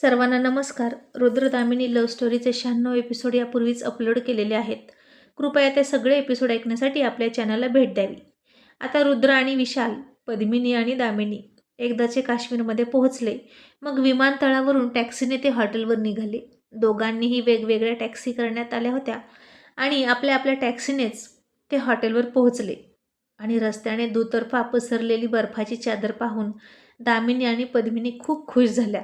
सर्वांना नमस्कार. रुद्रदामिनी लव्ह स्टोरीचे शहाण्णव एपिसोड यापूर्वीच अपलोड केलेले आहेत. कृपया ते सगळे एपिसोड ऐकण्यासाठी आपल्या चॅनलला भेट द्यावी. आता रुद्र आणि विशाल पद्मिनी आणि दामिनी एकदाचे काश्मीरमध्ये पोहोचले. मग विमानतळावरून टॅक्सीने ते हॉटेलवर निघाले. दोघांनीही वेगवेगळ्या टॅक्सी करण्यात आल्या होत्या आणि आपल्या आपल्या टॅक्सीनेच ते हॉटेलवर पोहोचले. आणि रस्त्याने दुतर्फा पसरलेली बर्फाची चादर पाहून दामिनी आणि पद्मिनी खूप खुश झाल्या.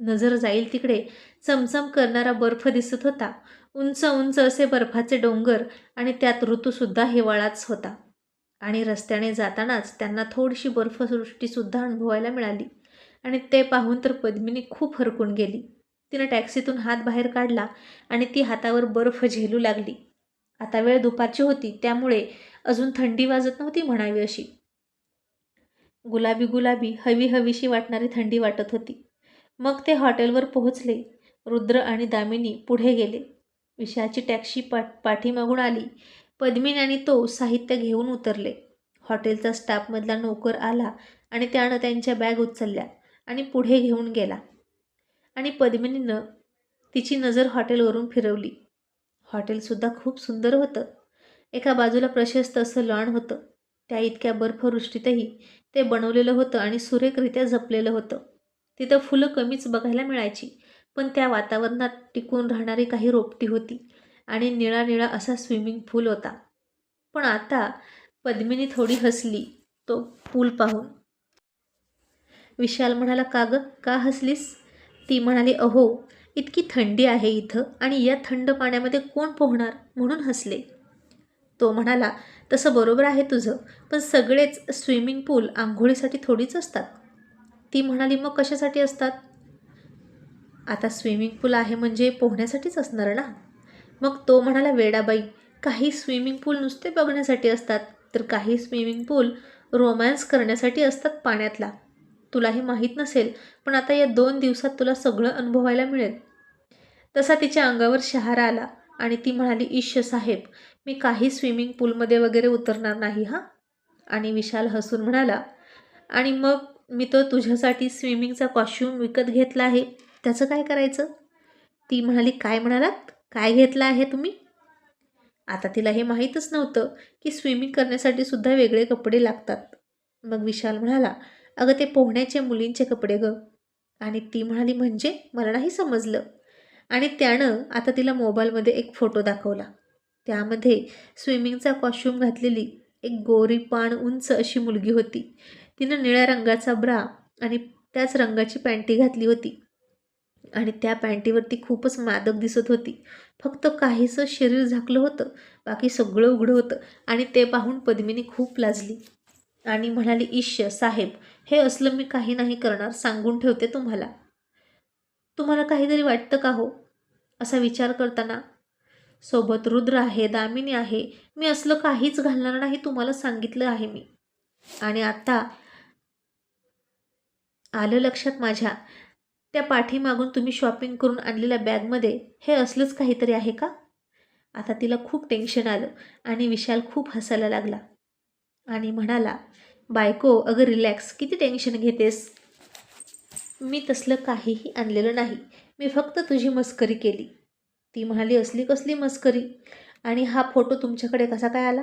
नजर जाईल तिकडे. चमचम करणारा बर्फ दिसत होता. उंच उंच असे बर्फाचे डोंगर आणि त्यात ऋतूसुद्धा हिवाळाच होता. आणि रस्त्याने जातानाच त्यांना थोडीशी बर्फसृष्टीसुद्धा अनुभवायला मिळाली. आणि ते पाहून तर पद्मिनी खूप हरकून गेली. तिनं टॅक्सीतून हात बाहेर काढला आणि ती हातावर बर्फ झेलू लागली. आता वेळ दुपारची होती त्यामुळे अजून थंडी वाजत नव्हती म्हणावी अशी. गुलाबी गुलाबी हवी हवीशी वाटणारी थंडी वाटत होती. मग ते हॉटेलवर पोहोचले. रुद्र आणि दामिनी पुढे गेले. विशाची टॅक्सी पाठ पाठीमागून आली. पद्मिनी आणि तो साहित्य घेऊन उतरले. हॉटेलचा स्टाफमधला नोकर आला आणि त्यानं त्यांच्या बॅग उचलल्या आणि पुढे घेऊन गेला. आणि पद्मिनीनं तिची नजर हॉटेलवरून फिरवली. हॉटेलसुद्धा खूप सुंदर होतं. एका बाजूला प्रशस्त असं लॉन होतं. त्या इतक्या बर्फवृष्टीतही ते बनवलेलं होतं आणि सुरेखरित्या जपलेलं होतं. तिथं फुलं कमीच बघायला मिळायची पण त्या वातावरणात टिकून राहणारी काही रोपटी होती आणि निळा निळा असा स्विमिंग पूल होता. पण आता पद्मिनी थोडी हसली तो पूल पाहून. विशाल म्हणाला का गं? का हसलीस? ती म्हणाली अहो इतकी थंडी आहे इथं आणि या थंड पाण्यामध्ये कोण पोहणार? म्हणून हसले. तो म्हणाला तसं बरोबर आहे तुझं पण सगळेच स्विमिंग पूल आंघोळीसाठी थोडीच असतात. ती म्हणाली मग कशासाठी असतात? आता स्विमिंग पूल आहे म्हणजे पोहण्यासाठीच असणार ना. मग तो म्हणाला वेडाबाई काही स्विमिंग पूल नुसते बघण्यासाठी असतात तर काही स्विमिंग पूल रोमॅन्स करण्यासाठी असतात पाण्यातला. तुलाही माहीत नसेल पण आता या दोन दिवसात तुला सगळं अनुभवायला मिळेल. तसा तिच्या अंगावर शहारा आला आणि ती म्हणाली ईश साहेब मी काही स्विमिंग पूलमध्ये वगैरे उतरणार नाही हां? आणि विशाल हसून म्हणाला आणि मग मी तो तुझ्यासाठी स्विमिंगचा कॉस्ट्यूम विकत घेतला आहे. त्याचं काय करायचं? ती म्हणाली काय म्हणालात? काय घेतलं आहे तुम्ही? आता तिला हे माहीतच नव्हतं की स्विमिंग करण्यासाठी सुद्धा वेगळे कपडे लागतात. मग विशाल म्हणाला अगं ते पोहण्याचे मुलींचे कपडे गं. आणि ती म्हणाली म्हणजे? मला नाही समजलं. आणि त्यानं आता तिला मोबाईलमध्ये एक फोटो दाखवला. त्यामध्ये स्विमिंगचा कॉस्ट्यूम घातलेली एक गोरी पाण उंच अशी मुलगी होती. तिनं निळ्या रंगाचा ब्रा आणि त्याच रंगाची पॅन्टी घातली होती. आणि त्या पॅन्टीवरती खूपच मादक दिसत होती. फक्त काहीसं शरीर झाकलं होतं. बाकी सगळं उघडं होतं. आणि ते पाहून पद्मिनी खूप लाजली. आणि म्हणाली ईश्य साहेब हे असलं मी काही नाही करणार. सांगून ठेवते तुम्हाला. तुम्हाला काहीतरी वाटतं का हो? असा विचार करताना सोबत रुद्र आहे दामिनी आहे. मी असलं काहीच घालणार नाही. तुम्हाला सांगितलं आहे मी. आणि आता आलं लक्षात माझ्या. त्या पाठीमागून तुम्ही शॉपिंग करून आणलेल्या बॅगमध्ये हे असलंच काहीतरी आहे का? आता तिला खूप टेन्शन आलं आणि विशाल खूप हसायला लागला. आणि म्हणाला बायको अगं रिलॅक्स किती टेन्शन घेतेस? मी तसलं काहीही आणलेलं नाही. मी फक्त तुझी मस्करी केली. ती म्हणाली असली कसली मस्करी? आणि हा फोटो तुमच्याकडे कसा काय आला?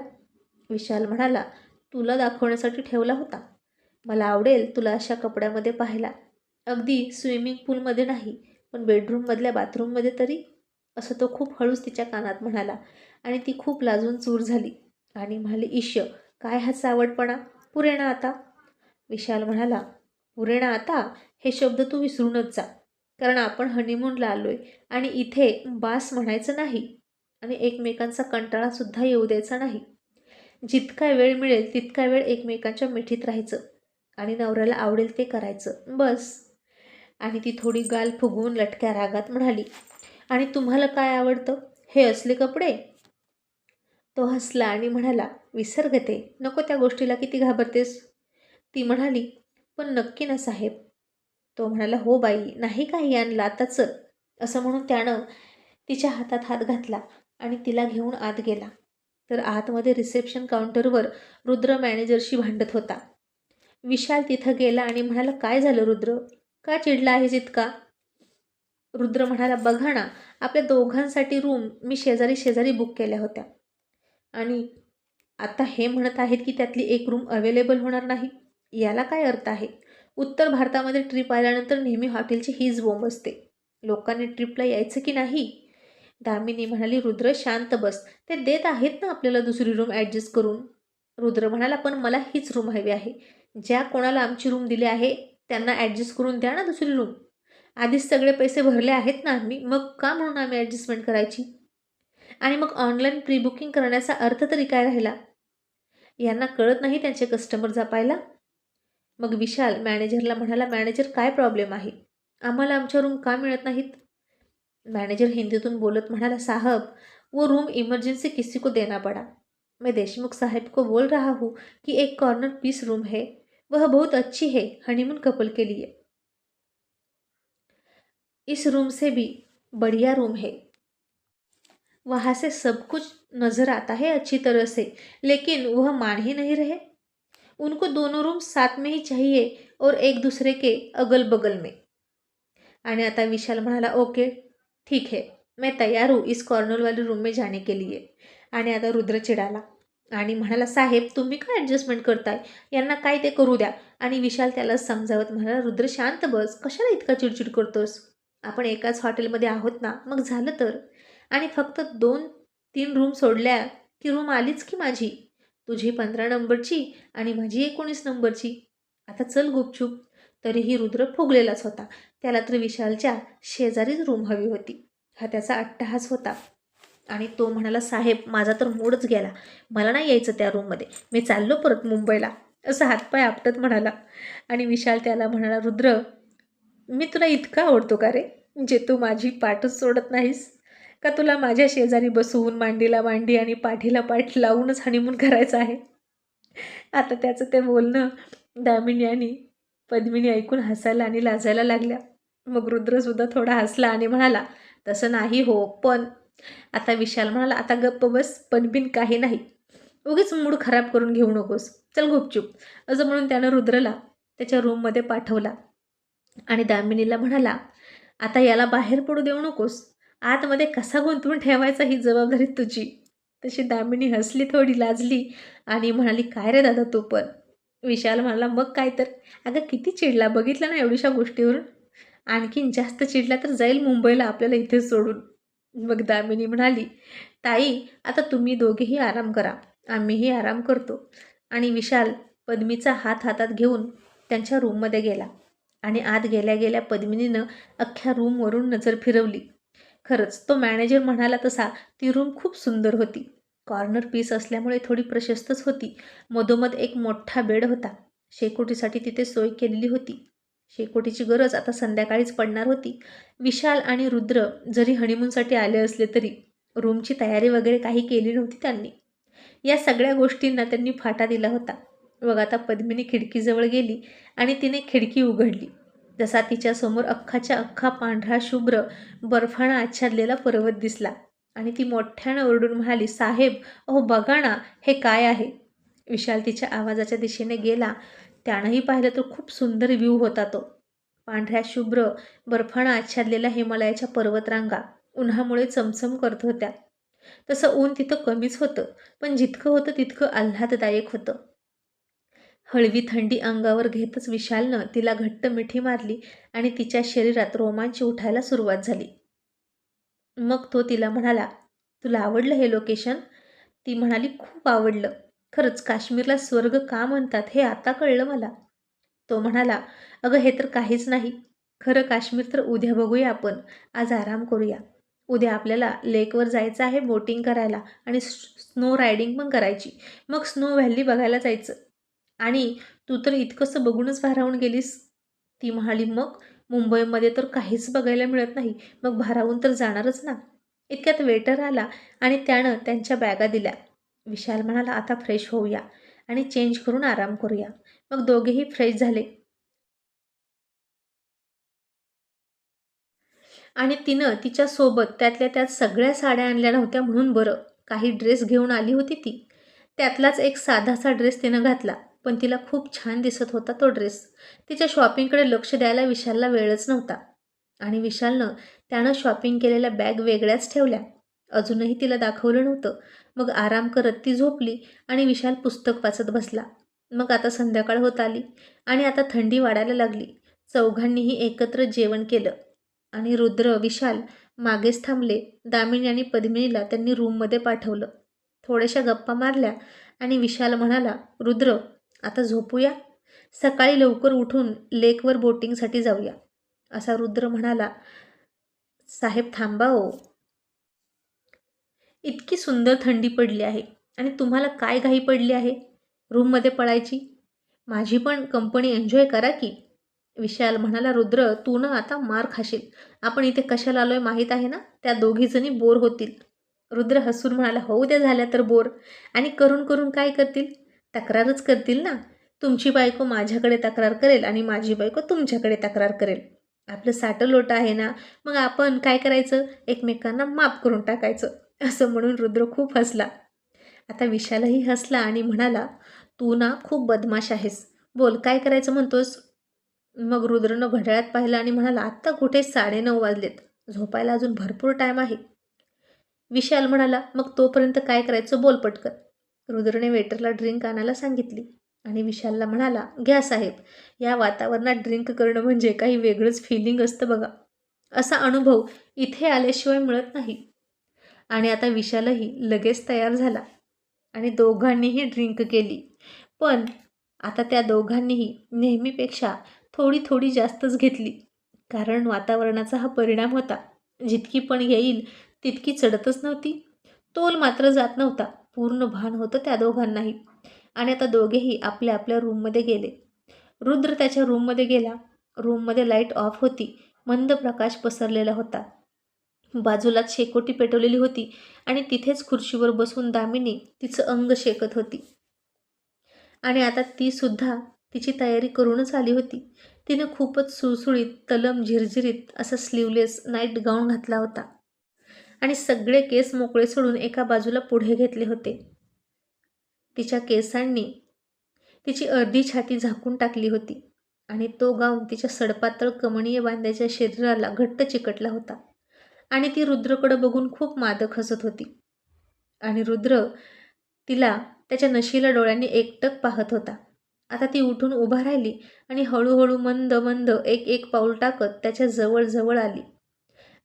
विशाल म्हणाला तुला दाखवण्यासाठी ठेवला होता. मला आवडेल तुला अशा कपड्यामध्ये पाहायला. अगदी स्विमिंग पूलमध्ये नाही पण बेडरूममधल्या बाथरूममध्ये तरी. असं तो खूप हळूच तिच्या कानात म्हणाला आणि ती खूप लाजून चूर झाली. आणि म्हणाली ईश्य काय हा सावडपणा पुरेणा आता. विशाल म्हणाला पुरेणा आता? हे शब्द तू विसरूनच जा. कारण आपण हनीमूनला आलो आहे आणि इथे बास म्हणायचं नाही आणि एकमेकांचा कंटाळासुद्धा येऊ द्यायचा नाही. जितका वेळ मिळेल तितका वेळ एकमेकांच्या मिठीत राहायचं. आणि नवऱ्याला आवडेल ते करायचं. बस. आणि ती थोडी गाल फुगवून लटक्या रागात म्हणाली आणि तुम्हाला काय आवडतं? हे असले कपडे? तो हसला आणि म्हणाला विसर्गते नको त्या गोष्टीला किती घाबरतेस. ती म्हणाली पण नक्की ना साहेब. तो म्हणाला हो बाई नाही काही आणला आता चल असं म्हणून त्यानं तिच्या हातात हात घातला आणि तिला घेऊन आत गेला. तर आतमध्ये रिसेप्शन काउंटरवर रुद्र मॅनेजरशी भांडत होता. विशाल तिथं गेला आणि म्हणाला काय झालं रुद्र? का चिडला आहेस इतका? रुद्र म्हणाला बघा ना आपल्या दोघांसाठी रूम मी शेजारी शेजारी बुक केल्या होत्या. आणि आता हे म्हणत आहेत की त्यातली एक रूम अवेलेबल होणार नाही. याला काय अर्थ आहे? उत्तर भारतामध्ये ट्रिप आल्यानंतर नेहमी हॉटेलची हीच बोंब असते. लोकांनी ट्रिपला यायचं की नाही? दामिनी म्हणाली रुद्र शांत बस. ते देत आहेत ना आपल्याला दुसरी रूम ॲडजस्ट करून? रुद्र म्हणाला पण मला हीच रूम हवी आहे. ज्या कोणाला आमची रूम दिली आहे त्यांना ॲडजस्ट करून द्या ना दुसरी रूम आधीच सगळे पैसे भरले आहेत ना आम्ही मग का म्हणून आम्ही ॲडजस्टमेंट करायची? आणि मग ऑनलाईन प्री बुकिंग करण्याचा अर्थ तरी काय राहिला? यांना कळत नाही त्यांचे कस्टमर जपायला. मग विशाल मॅनेजरला म्हणाला मॅनेजर काय प्रॉब्लेम आहे? आम्हाला आमच्या रूम का मिळत नाहीत? मॅनेजर हिंदीतून बोलत म्हणाला साहब वो रूम इमरजेंसी किसी को देना पड़ा. मैं देशमुख साहब को बोल रहा हूँ कि एक कॉर्नर पीस रूम है. वह बहुत अच्छी है हनीमून कपल के लिए। इस रूम से भी बढ़िया रूम है। वहाँ से सब कुछ नज़र आता है अच्छी तरह से, लेकिन वह मान ही नहीं रहे। उनको दोनों रूम साथ में ही चाहिए और एक दूसरे के अगल बगल में। आणि आता विशाल म्हणाला, ओके, ठीक है, मैं तैयार हूँ इस कॉर्नर वाले रूम में जाने के लिए। आणि आता रुद्र चिडाला आणि म्हणाला साहेब तुम्ही काय ॲडजस्टमेंट करताय? यांना काय ते करू द्या. आणि विशाल त्याला समजावत म्हणाला रुद्र शांत बस. कशाला इतका चिडचिड करतोस? आपण एकाच हॉटेलमध्ये आहोत ना? मग झालं तर? आणि फक्त दोन तीन रूम सोडल्या की रूम आलीच की माझी. तुझी पंधरा नंबरची आणि माझी एकोणीस नंबरची. आता चल गुपचूप. तरीही रुद्र फुगलेलाच होता. त्याला तर विशालच्या शेजारीच रूम हवी होती. हा त्याचा अट्टहास होता. आणि तो म्हणाला साहेब माझा तर मूडच गेला. मला नाही यायचं त्या रूममध्ये मी चाललो परत मुंबईला. असं हातपाय आपटत म्हणाला. आणि विशाल त्याला म्हणाला रुद्र मी तुला इतका आवडतो का रे? जे तू माझी पाठच सोडत नाहीस. का तुला माझ्या शेजारी बसवून मांडीला मांडी आणि पाठीला पाठ लावूनच हनीमून करायचं आहे? आता त्याचं ते बोलणं दामिनी आणि पद्मिनी ऐकून हसायला आणि लाजायला लागल्या. मग रुद्रसुद्धा थोडा हसला आणि म्हणाला तसं नाही हो पण आता विशाल म्हणाला आता गप्प बस पण बिन काही नाही. उगीच मूड खराब करून घेऊ नकोस. चल गुपचूप. असं म्हणून त्यानं रुद्रला त्याच्या रूममध्ये पाठवला. आणि दामिनीला म्हणाला आता याला बाहेर पडू देऊ नकोस. आतमध्ये कसा गुंतवून ठेवायचा ही जबाबदारी तुझी? तशी दामिनी हसली थोडी लाजली आणि म्हणाली काय रे दादा तू पण? विशाल म्हणाला मग काय तर. अगं किती चिडला बघितलं ना एवढ्याशा गोष्टीवरून? आणखीन जास्त चिडला तर जाईल मुंबईला आपल्याला इथे सोडून. मग दामिनी म्हणाली ताई आता तुम्ही दोघेही आराम करा. आम्हीही आराम करतो. आणि विशाल पद्मीचा हात हातात घेऊन त्यांच्या रूममध्ये गेला आणि आत गेल्या गेल्या पद्मिनीनं अख्ख्या रूमवरून नजर फिरवली. खरंच तो मॅनेजर म्हणाला तसा ती रूम खूप सुंदर होती. कॉर्नर पीस असल्यामुळे थोडी प्रशस्तच होती. मधोमध एक मोठा बेड होता. शेकोटीसाठी तिथे सोय केलेली होती. शेकोटीची गरज आता संध्याकाळीच पडणार होती. विशाल आणि रुद्र जरी हनीमूनसाठी आले असले तरी रूमची तयारी वगैरे काही केली नव्हती त्यांनी. या सगळ्या गोष्टींना त्यांनी फाटा दिला होता. मग आता पद्मिनी खिडकीजवळ गेली आणि तिने खिडकी उघडली. जसा तिच्यासमोर अख्खाच्या अख्खा पांढरा शुभ्र बर्फाणा आच्छादलेला पर्वत दिसला आणि ती मोठ्यानं ओरडून म्हणाली साहेब अहो बघा ना हे काय आहे? विशाल तिच्या आवाजाच्या दिशेने गेला. त्यानंही पाहिलं तर खूप सुंदर व्ह्यू होता तो. पांढऱ्या शुभ्र बर्फानं आच्छादलेल्या हिमालयाच्या पर्वतरांगा उन्हामुळे चमचम करत होत्या. तसं ऊन तिथं कमीच होतं पण जितकं होतं तितकं आल्हाददायक होतं. हळवी थंडी अंगावर घेतच विशालनं तिला घट्ट मिठी मारली आणि तिच्या शरीरात रोमांच उठायला सुरुवात झाली. मग तो तिला म्हणाला तुला आवडलं हे लोकेशन ती म्हणाली खूप आवडलं. खरंच काश्मीरला स्वर्ग का म्हणतात हे आता कळलं मला. तो म्हणाला अगं हे तर काहीच नाही. खरं काश्मीर तर उद्या बघूया आपण. आज आराम करूया. उद्या आपल्याला लेकवर जायचं आहे बोटिंग करायला आणि स्नो रायडिंग पण करायची. मग स्नो व्हॅली बघायला जायचं. आणि तू तर इतकंसं बघूनच भारावून गेलीस. ती म्हणाली मग? मुंबईमध्ये तर काहीच बघायला मिळत नाही. मग भारावून तर जाणारच ना. इतक्यात वेटर आला आणि त्यानं त्यांच्या बॅगा दिल्या. विशाल म्हणाला आता फ्रेश होऊया आणि चेंज करून आराम करूया. मग दोघेही फ्रेश झाले. आणि तिनं तिच्यासोबत त्यातल्या त्यात सगळ्या साड्या आणल्या नव्हत्या म्हणून बरं काही ड्रेस घेऊन आली होती ती. त्यातलाच एक साधासा ड्रेस तिनं घातला पण तिला खूप छान दिसत होता तो ड्रेस तिच्या शॉपिंगकडे लक्ष द्यायला विशालला वेळच नव्हता. आणि विशालनं त्यानं शॉपिंग केलेल्या बॅग वेगळ्याच ठेवल्या. अजूनही तिला दाखवलं नव्हतं. मग आराम करत ती झोपली आणि विशाल पुस्तक वाचत बसला. मग आता संध्याकाळ होत आली आणि आता थंडी वाढायला लागली. चौघांनीही एकत्र जेवण केलं आणि रुद्र विशाल मागेच थांबले. दामिनी आणि पद्मिनीला त्यांनी रूममध्ये पाठवलं. थोड्याशा गप्पा मारल्या आणि विशाल म्हणाला रुद्र आता झोपूया? सकाळी लवकर उठून लेकवर बोटिंगसाठी जाऊया. असा रुद्र म्हणाला साहेब थांबा हो. इतकी सुंदर थंडी पडली आहे. आणि तुम्हाला काय घाई पडली आहे? रूममध्ये पळायची? माझी पण कंपनी एन्जॉय करा की. विशाल म्हणाला रुद्र तू ना आता मार खाशील. आपण इथे कशाला आलोय माहीत आहे ना? त्या दोघीजणी बोर होतील. रुद्र हसून म्हणाला होऊ द्या झाल्या तर बोर. आणि करून करून काय करतील? तक्रारच करतील ना? तुमची बायको माझ्याकडे तक्रार करेल आणि माझी बायको तुमच्याकडे तक्रार करेल. आपलं साठं लोटं आहे ना? मग आपण काय करायचं? एकमेकांना माफ करून टाकायचं. असं म्हणून रुद्र खूप हसला. आता विशालही हसला आणि म्हणाला तू ना खूप बदमाश आहेस. बोल काय करायचं म्हणतोस? मग रुद्रनं घड्याळात पाहिलं आणि म्हणाला आत्ता कुठे साडेनऊ वाजलेत. झोपायला अजून भरपूर टाईम आहे. विशाल म्हणाला मग तोपर्यंत काय करायचं बोल पटकन. रुद्रने वेटरला ड्रिंक आणायला सांगितली आणि विशालला म्हणाला घ्या साहेब या वातावरणात ड्रिंक करणं म्हणजे काही वेगळंच फिलिंग असतं बघा. असा अनुभव इथे आल्याशिवाय मिळत नाही. आणि आता विशालही लगेच तयार झाला आणि दोघांनीही ड्रिंक केली. पण आता त्या दोघांनीही नेहमीपेक्षा थोडी थोडी जास्तच घेतली. कारण वातावरणाचा हा परिणाम होता. जितकी पण येईल तितकी चढतच नव्हती. तोल मात्र जात नव्हता. पूर्ण भान होतं त्या दोघांनाही. आणि आता दोघेही आपल्या आपल्या रूममध्ये गेले. रुद्र त्याच्या रूममध्ये गेला. रूममध्ये लाइट ऑफ होती. मंद प्रकाश पसरलेला होता. बाजूलाच शेकोटी पेटवलेली होती आणि तिथेच खुर्चीवर बसून दामिनी तिचं अंग शेकत होती. आणि आता ती सुद्धा तिची तयारी करूनच आली होती. तिनं खूपच सुळसुळीत तलम झिरझिरीत असा स्लीवलेस नाईट गाऊन घातला होता. आणि सगळे केस मोकळे सोडून एका बाजूला पुढे घेतले होते. तिच्या केसांनी तिची अर्धी छाती झाकून टाकली होती आणि तो गाऊन तिच्या सडपातळ कमणीय बांध्याच्या शरीराला घट्ट चिकटला होता. आणि ती रुद्रकडं बघून खूप मादक हसत होती. आणि रुद्र तिला त्याच्या नशीला डोळ्यांनी एकटक पाहत होता. आता ती उठून उभा राहिली आणि हळूहळू मंद मंद एक एक पाऊल टाकत त्याच्याजवळ जवळ आली.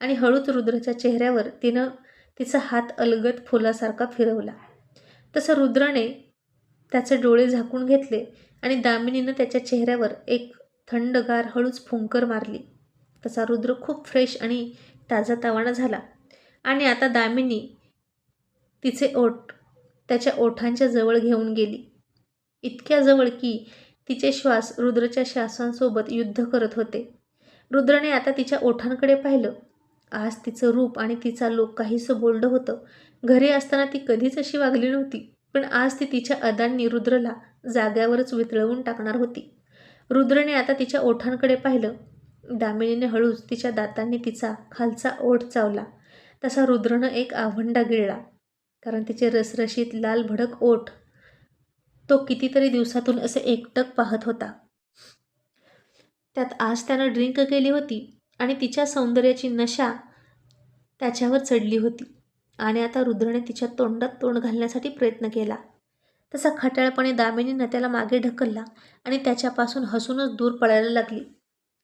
आणि हळूच रुद्राच्या चेहऱ्यावर तिनं तिचा हात अलगत फुलासारखा फिरवला. तसं रुद्राने त्याचे डोळे झाकून घेतले आणि दामिनीनं त्याच्या चेहऱ्यावर एक थंडगार हळूच फुंकर मारली. तसा रुद्र खूप फ्रेश आणि ताजा तवाणा झाला. आणि आता दामिनी तिचे ओठ त्याच्या ओठांच्या जवळ घेऊन गेली. इतक्या जवळ की तिचे श्वास रुद्रच्या श्वासांसोबत युद्ध करत होते. रुद्रने आता तिच्या ओठांकडे पाहिलं. आज तिचं रूप आणि तिचा लोक काहीसं बोलडं होतं. घरी असताना ती कधीच अशी वागली नव्हती. पण आज ती तिच्या अदांनी रुद्रला जाग्यावरच वितळवून टाकणार होती. रुद्रने आता तिच्या ओठांकडे पाहिलं. दामिनीने हळूच तिच्या दातांनी तिचा खालचा ओठ चावला. तसा रुद्रनं एक आवंडा गिळला कारण तिचे रसरशीत लाल भडक ओठ तो कितीतरी दिवसातून असे एकटक पाहत होता. त्यात आज त्यानं ड्रिंक केली होती आणि तिच्या सौंदर्याची नशा त्याच्यावर चढली होती आणि आता रुद्रने तिच्या तोंडात तोंड घालण्यासाठी प्रयत्न केला. तसा खटाळपणे दामिनीनं त्याला मागे ढकलला आणि त्याच्यापासून हसूनच दूर पळायला लागली.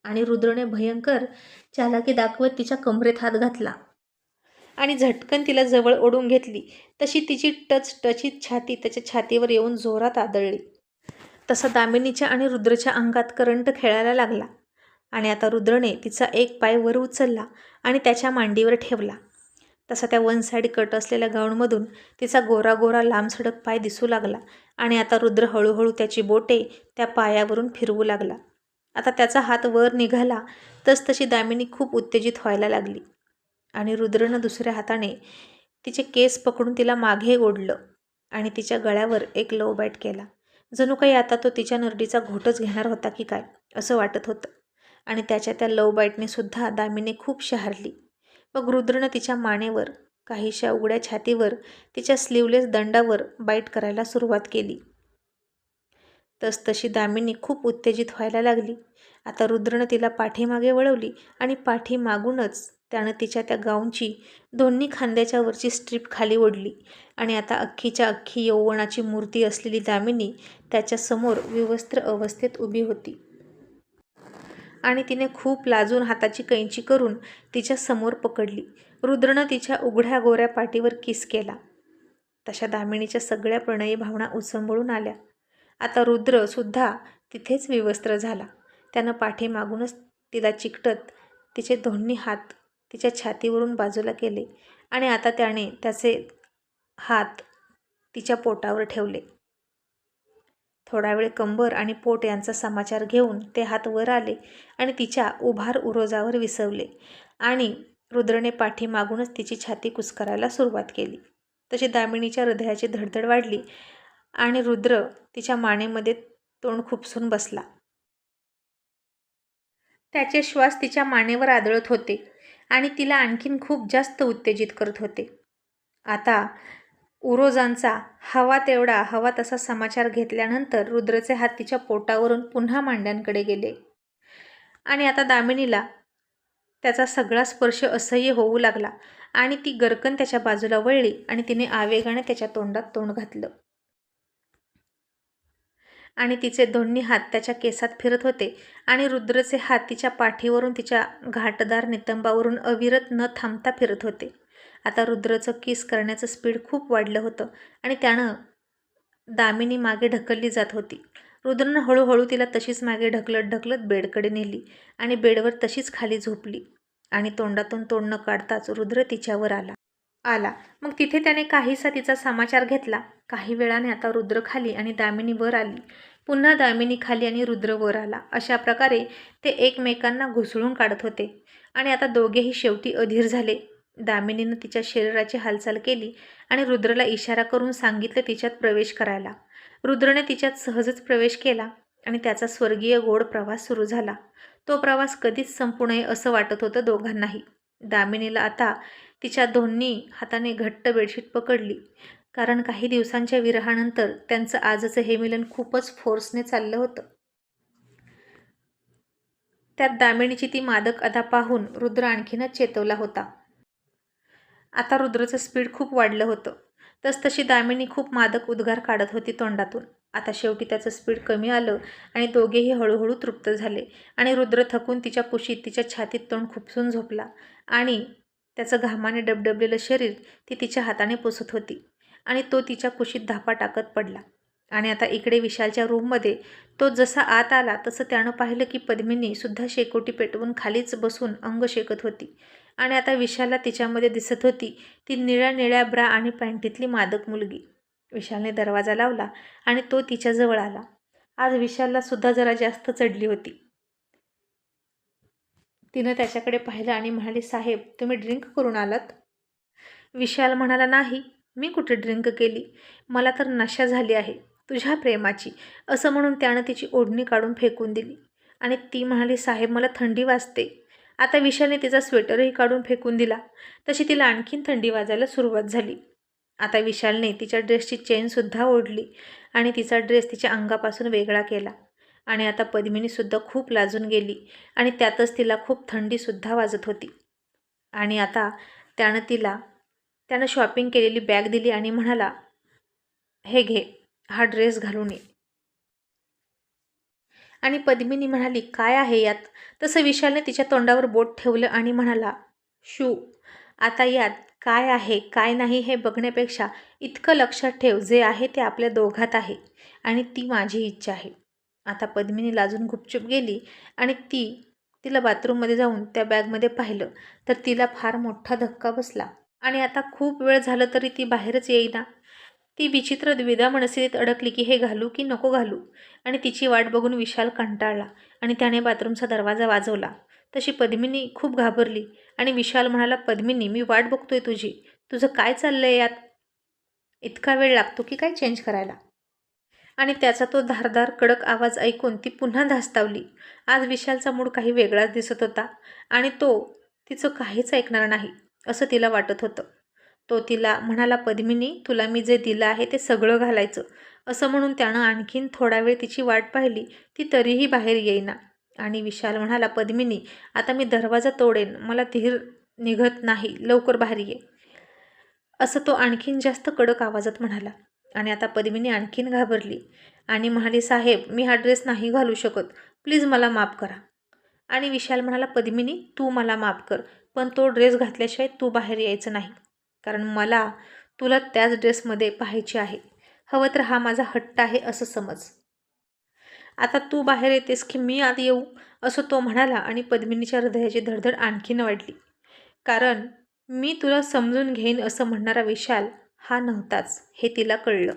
आणि रुद्रने भयंकर चालाकी दाखवत तिच्या कमरेत हात घातला. आणि झटकन तिला जवळ ओढून घेतली. तशी तिची टच टचित छाती त्याच्या छातीवर येऊन जोरात आदळली. तसा दामिनीच्या आणि रुद्रच्या अंगात करंट खेळायला लागला. आणि आता रुद्रने तिचा एक पाय वर उचलला आणि त्याच्या मांडीवर ठेवला. तसा त्या वन साईड कट असलेल्या गाऊनमधून तिचा गोरा गोरा लांबसडक पाय दिसू लागला. आणि आता रुद्र हळूहळू त्याची बोटे त्या पायावरून फिरवू लागला. आता त्याचा हात वर निघाला तस तशी दामिनी खूप उत्तेजित व्हायला लागली आणि रुद्रनं दुसऱ्या हाताने तिचे केस पकडून तिला मागे ओढलं आणि तिच्या गळ्यावर एक लो बाईट केला. जणू काही आता तो तिच्या नरडीचा घोटच घेणार होता की काय असं वाटत होतं. आणि त्याच्या त्या लव बाईटनेसुद्धा दामिनी खूप शहारली. मग रुद्रनं तिच्या मानेवर काहीशा उघड्या छातीवर तिच्या स्लीवलेस दंडावर बाईट करायला सुरुवात केली. तसतशी दामिनी खूप उत्तेजित व्हायला लागली. आता रुद्रनं तिला पाठीमागे वळवली आणि पाठीमागूनच त्यानं तिच्या त्या गाऊनची दोन्ही खांद्याच्या वरची स्ट्रीप खाली ओढली आणि आता अख्खीच्या अख्खी यौवनाची मूर्ती असलेली दामिनी त्याच्यासमोर विवस्त्र अवस्थेत उभी होती. आणि तिने खूप लाजून हाताची कैंची करून तिच्या समोर पकडली. रुद्रनं तिच्या उघड्या गोऱ्या पाठीवर किस केला. तशा दामिनीच्या सगळ्या प्रणयी भावना उसंबळून आल्या. आता रुद्रसुद्धा तिथेच विवस्त्र झाला. त्यानं पाठीमागूनच तिला चिकटत तिचे दोन्ही हात तिच्या छातीवरून बाजूला केले आणि आता त्याने त्याचे हात तिच्या पोटावर ठेवले. थोडा वेळ कंबर आणि पोट यांचा समाचार घेऊन ते हात वर आले आणि तिच्या उभार उरोजावर विसवले आणि रुद्रने पाठीमागूनच तिची छाती कुस्करायला सुरुवात केली. तशी दामिनीच्या हृदयाची धडधड वाढली आणि रुद्र तिच्या मानेमध्ये तोंड खुपसून बसला. त्याचे श्वास तिच्या मानेवर आदळत होते आणि तिला आणखीन खूप जास्त उत्तेजित करत होते. आता उरोजांचा हवा तेवढा हवा तसा समाचार घेतल्यानंतर रुद्रचे हात तिच्या पोटावरून पुन्हा मांड्यांकडे गेले. आणि आता दामिनीला त्याचा सगळा स्पर्श असह्य होऊ लागला आणि ती गरकन त्याच्या बाजूला वळली आणि तिने आवेगाने त्याच्या तोंडात तोंड घातलं. आणि तिचे दोन्ही हात त्याच्या केसात फिरत होते आणि रुद्रचे हात तिच्या पाठीवरून तिच्या घाटदार नितंबावरून अविरत न थांबता फिरत होते. आता रुद्रचं किस करण्याचं स्पीड खूप वाढलं होतं आणि त्यानं दामिनी मागे ढकलली जात होती. रुद्रनं हळूहळू तिला तशीच मागे ढकलत ढकलत बेडकडे नेली आणि बेडवर तशीच खाली झोपली आणि तोंडातून तोंड न काढताच रुद्र तिच्यावर आला. आला. मग तिथे त्याने काहीसा तिचा समाचार घेतला. काही वेळाने आता रुद्र खाली आणि दामिनी वर आली. पुन्हा दामिनी खाली आणि रुद्र वर आला. अशा प्रकारे ते एकमेकांना घुसळून काढत होते. आणि आता दोघेही शेवटी अधीर झाले. दामिनीनं तिच्या शरीराची हालचाल केली आणि रुद्रला इशारा करून सांगितलं तिच्यात प्रवेश करायला. रुद्रने तिच्यात सहजच प्रवेश केला आणि त्याचा स्वर्गीय गोड प्रवास सुरू झाला. तो प्रवास कधीच संपू नये असं वाटत होतं दोघांनाही. दामिनीला आता तिच्या दोन्ही हाताने घट्ट बेडशीट पकडली. कारण काही दिवसांच्या विरहानंतर त्यांचं आजचं हे मिलन खूपच फोर्सने चाललं होतं. त्यात दामिणीची ती मादक अदा पाहून रुद्र आणखीनच चेतवला होता. आता रुद्रचं स्पीड खूप वाढलं होतं. तसतशी दामिनी खूप मादक उद्गार काढत होती तोंडातून. आता शेवटी त्याचं स्पीड कमी आलं आणि दोघेही हळूहळू तृप्त झाले आणि रुद्र थकून तिच्या कुशीत तिच्या छातीत तोंड खुपसून झोपला. आणि त्याचं घामाने डबडबलेलं शरीर ती तिच्या हाताने पुसत होती आणि तो तिच्या कुशीत धापा टाकत पडला. आणि आता इकडे विशालच्या रूममध्ये तो जसा आत आला तसं त्यानं पाहिलं की पद्मिनी सुद्धा शेकोटी पेटवून खालीच बसून अंग शेकत होती. आणि आता विशालला तिच्यामध्ये दिसत होती ती निळ्या निळ्या ब्रा आणि पॅन्टीतली मादक मुलगी. विशालने दरवाजा लावला आणि तो तिच्याजवळ आला. आज विशालला सुद्धा जरा जास्त चढली होती. तिनं त्याच्याकडे पाहिलं आणि म्हणाली साहेब तुम्ही ड्रिंक करून आलात? विशाल म्हणाला नाही मी कुठे ड्रिंक केली? मला तर नशा झाली आहे तुझ्या प्रेमाची. असं म्हणून त्यानं तिची ओढणी काढून फेकून दिली. आणि ती म्हणाली साहेब मला थंडी वाजते. आता विशालने तिचा स्वेटरही काढून फेकून दिला. तशी तिला आणखीन थंडी वाजायला सुरुवात झाली. आता विशालने तिच्या ड्रेसची चेनसुद्धा ओढली आणि तिचा ड्रेस तिच्या अंगापासून वेगळा केला. आणि आता पद्मिनीसुद्धा खूप लाजून गेली आणि त्यातच तिला खूप थंडीसुद्धा वाजत होती. आणि आता त्यानं तिला त्यानं शॉपिंग केलेली बॅग दिली आणि म्हणाला हे घे हा ड्रेस घालून ये. आणि पद्मिनी म्हणाली काय आहे यात? तसं विशालने तिच्या तोंडावर बोट ठेवलं आणि म्हणाला शू आता यात काय आहे काय नाही हे बघण्यापेक्षा इतकं लक्षात ठेव जे आहे ते आपल्या दोघात आहे आणि ती माझी इच्छा आहे. आता पद्मिनी लाजून गुपचूप गेली आणि ती तिला बाथरूममध्ये जाऊन त्या बॅगमध्ये पाहिलं. तर तिला फार मोठा धक्का बसला. आणि आता खूप वेळ झालं तरी ती बाहेरच येईना. ती विचित्र द्विधा मनस्थितीत अडकली की हे घालू की नको घालू? आणि तिची वाट बघून विशाल कंटाळला आणि त्याने बाथरूमचा दरवाजा वाजवला. तशी पद्मिनी खूप घाबरली आणि विशाल म्हणाला पद्मिनी मी वाट बघतोय तुझी. तुझं काय चाललं आहे यात? इतका वेळ लागतो की काय चेंज करायला? आणि त्याचा तो धारदार कडक आवाज ऐकून ती पुन्हा धास्तावली. आज विशालचा मूड काही वेगळाच दिसत होता आणि तो तिचं काहीच ऐकणार नाही असं तिला वाटत होतं. तो तिला म्हणाला पद्मिनी तुला मी जे दिलं आहे ते सगळं घालायचं. असं म्हणून त्यानं आणखीन थोडा वेळ तिची वाट पाहिली ती तरीही बाहेर येईना. आणि विशाल म्हणाला पद्मिनी आता मी दरवाजा तोडेन मला धीर निघत नाही लवकर बाहेर ये. असं तो आणखीन जास्त कडक आवाजात म्हणाला. आणि आता पद्मिनी आणखीन घाबरली. आणि म्हणाली साहेब मी हा ड्रेस नाही घालू शकत. प्लीज मला माफ करा. आणि विशाल म्हणाला पद्मिनी तू मला माफ कर. पण तो ड्रेस घातल्याशिवाय तू बाहेर यायचं नाही. कारण मला तुला त्याच ड्रेसमध्ये पाहायचे आहे. हवं तर हा माझा हट्ट आहे असं समज. आता तू बाहेर येतेस की मी आत येऊ? असं तो म्हणाला आणि पद्मिनीच्या हृदयाची धडधड आणखीन वाढली. कारण मी तुला समजून घेईन असं म्हणणारा विशाल हा नव्हताच हे तिला कळलं.